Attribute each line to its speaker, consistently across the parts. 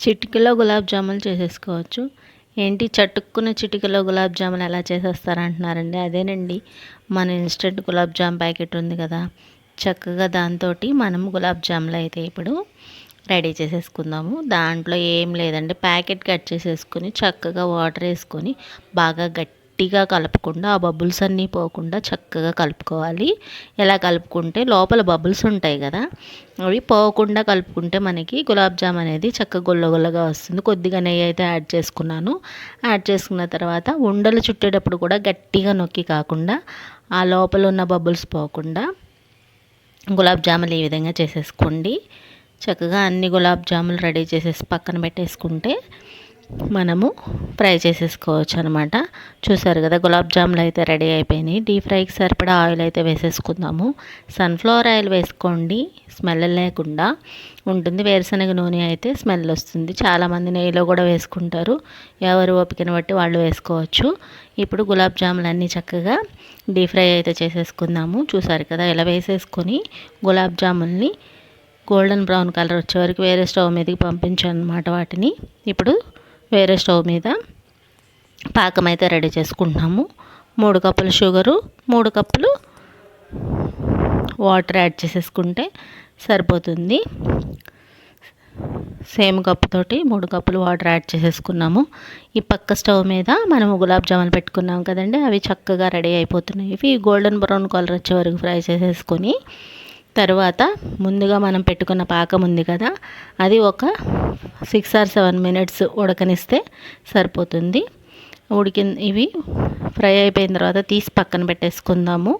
Speaker 1: చిటికలో గులాబ్ జాములు చేసేసుకోవచ్చు. ఏంటి? చటుక్కున్న చిటికలో గులాబ్ జాములు ఎలా చేసేస్తారంటున్నారండి? అదేనండి. మన ఇన్స్టెంట్ గులాబ్ జామ్ ప్యాకెట్ ఉంది కదా. చక్కగా దాంతో మనం గులాబ్ జాములు అయితే ఇప్పుడు రెడీ చేసేసుకుందాము. దాంట్లో ఏం లేదండి. ప్యాకెట్ కట్ చేసేసుకొని చక్కగా వాటర్ వేసుకొని బాగా గట్టి గట్టిగా కలపకుండా ఆ బబుల్స్ అన్నీ పోకుండా చక్కగా కలుపుకోవాలి. ఎలా కలుపుకుంటే లోపల బబుల్స్ ఉంటాయి కదా అవి పోకుండా కలుపుకుంటే మనకి గులాబ్ జామ్ అనేది చక్కగా గొల్లగొల్లగా వస్తుంది. కొద్దిగా నెయ్యి అయితే యాడ్ చేసుకున్నాను. యాడ్ చేసుకున్న తర్వాత ఉండలు చుట్టేటప్పుడు కూడా గట్టిగా నొక్కి కాకుండా ఆ లోపల ఉన్న బబుల్స్ పోకుండా గులాబ్ జాములు ఈ విధంగా చేసేసుకోండి. చక్కగా అన్ని గులాబ్ జాములు రెడీ చేసేసి పక్కన పెట్టేసుకుంటే మనము ఫ్రై చేసేసుకోవచ్చు అనమాట చూసారు కదా గులాబ్ జాములు అయితే రెడీ అయిపోయినాయి. డీప్ ఫ్రైకి సరిపడా ఆయిల్ అయితే వేసేసుకుందాము. సన్ఫ్లవర్ ఆయిల్ వేసుకోండి స్మెల్ లేకుండా. ఉంటుంది వేరుశనగ నూనె అయితే స్మెల్ వస్తుంది. చాలామంది నెయ్యిలో కూడా వేసుకుంటారు. ఎవరు ఓపికను బట్టి వాళ్ళు వేసుకోవచ్చు. ఇప్పుడు గులాబ్ జాములు అన్నీ చక్కగా డీప్ ఫ్రై అయితే చేసేసుకుందాము. చూసారు కదా ఇలా వేసేసుకొని గులాబ్ జాముల్ని గోల్డెన్ బ్రౌన్ కలర్ వచ్చే వరకు వేరే స్టవ్ మీదకి పంపించాను అనమాట వాటిని. ఇప్పుడు వేరే స్టవ్ మీద పాకం అయితే రెడీ చేసుకుంటున్నాము. మూడు కప్పులు షుగరు మూడు కప్పులు వాటర్ యాడ్ చేసేసుకుంటే సరిపోతుంది. సేమ్ కప్పుతోటి మూడు కప్పులు వాటర్ యాడ్ చేసేసుకున్నాము. ఈ పక్క స్టవ్ మీద మనము గులాబ్ జాములు పెట్టుకున్నాం కదండి అవి చక్కగా రెడీ అయిపోతున్నాయి. ఇవి గోల్డెన్ బ్రౌన్ కలర్ వచ్చే వరకు ఫ్రై చేసేసుకొని తర్వాత ముందుగా మనం పెట్టుకున్న పాకం ఉంది కదా అది ఒక సిక్స్ ఆర్ సెవెన్ మినిట్స్ ఉడకనిస్తే సరిపోతుంది. ఉడికి ఇవి ఫ్రై అయిపోయిన తర్వాత తీసి పక్కన పెట్టేసుకుందాము.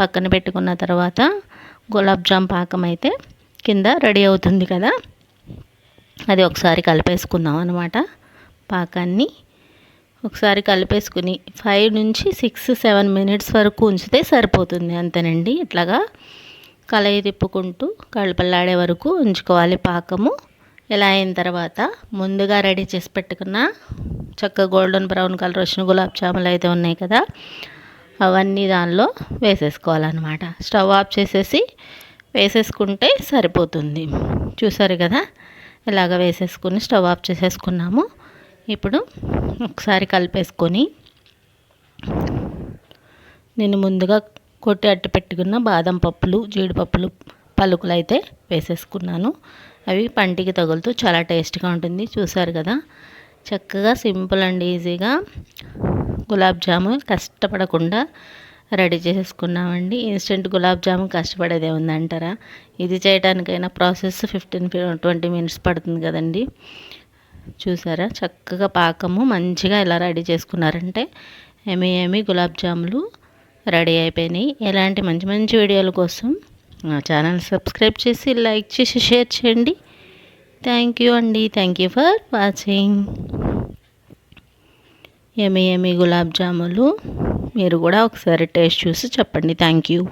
Speaker 1: పక్కన పెట్టుకున్న తర్వాత గులాబ్ జామ్ పాకం అయితే కింద రెడీ అవుతుంది కదా. అది ఒకసారి కలిపేసుకుందాం అనమాట పాకాన్ని. ఒకసారి కలిపేసుకుని ఫైవ్ నుంచి సిక్స్ సెవెన్ మినిట్స్ వరకు ఉంచితే సరిపోతుంది అంతేనండి. ఇట్లాగా కలయి తిప్పుకుంటూ కళ్ళపల్లాడే వరకు ఉంచుకోవాలి పాకము. ఇలా అయిన తర్వాత ముందుగా రెడీ చేసి పెట్టుకున్న చక్క గోల్డెన్ బ్రౌన్ కలర్ వచ్చిన గులాబ్ జాములు అయితే ఉన్నాయి కదా అవన్నీ దానిలో వేసేసుకోవాలన్నమాట. స్టవ్ ఆఫ్ చేసేసి వేసేసుకుంటే సరిపోతుంది. చూసారు కదా ఇలాగ వేసేసుకుని స్టవ్ ఆఫ్ చేసేసుకున్నాము. ఇప్పుడు ఒకసారి కలిపేసుకొని నేను ముందుగా కొట్టి అట్టు పెట్టుకున్న బాదం పప్పులు జీడిపప్పులు పలుకులు అయితే వేసేసుకున్నాను. అవి పంటికి తగులుతూ చాలా టేస్ట్గా ఉంటుంది. చూసారు కదా? చక్కగా సింపుల్ అండ్ ఈజీగా గులాబ్ జాము కష్టపడకుండా రెడీ చేసేసుకున్నామండి. ఇన్స్టెంట్ గులాబ్ జాము కష్టపడేదే ఉందంటారా ఇది చేయడానికైనా ప్రాసెస్ ఫిఫ్టీన్ ట్వంటీ మినిట్స్ పడుతుంది కదండి. చూసారా? చక్కగా పాకము మంచిగా ఎలా రెడీ చేసుకున్నారంటే ఏమి ఏమి గులాబ్ జాములు రెడీ అయిపోయినాయి. ఎలాంటి మంచి మంచి వీడియోల కోసం నా ఛానల్ సబ్స్క్రైబ్ చేసి లైక్ చేసి షేర్ చేయండి. థ్యాంక్ యూ అండి. Thank you for watching. ఏమి ఏమి గులాబ్ జాములు. మీరు కూడా ఒకసారి టేస్ట్ చూసి చెప్పండి. Thank you.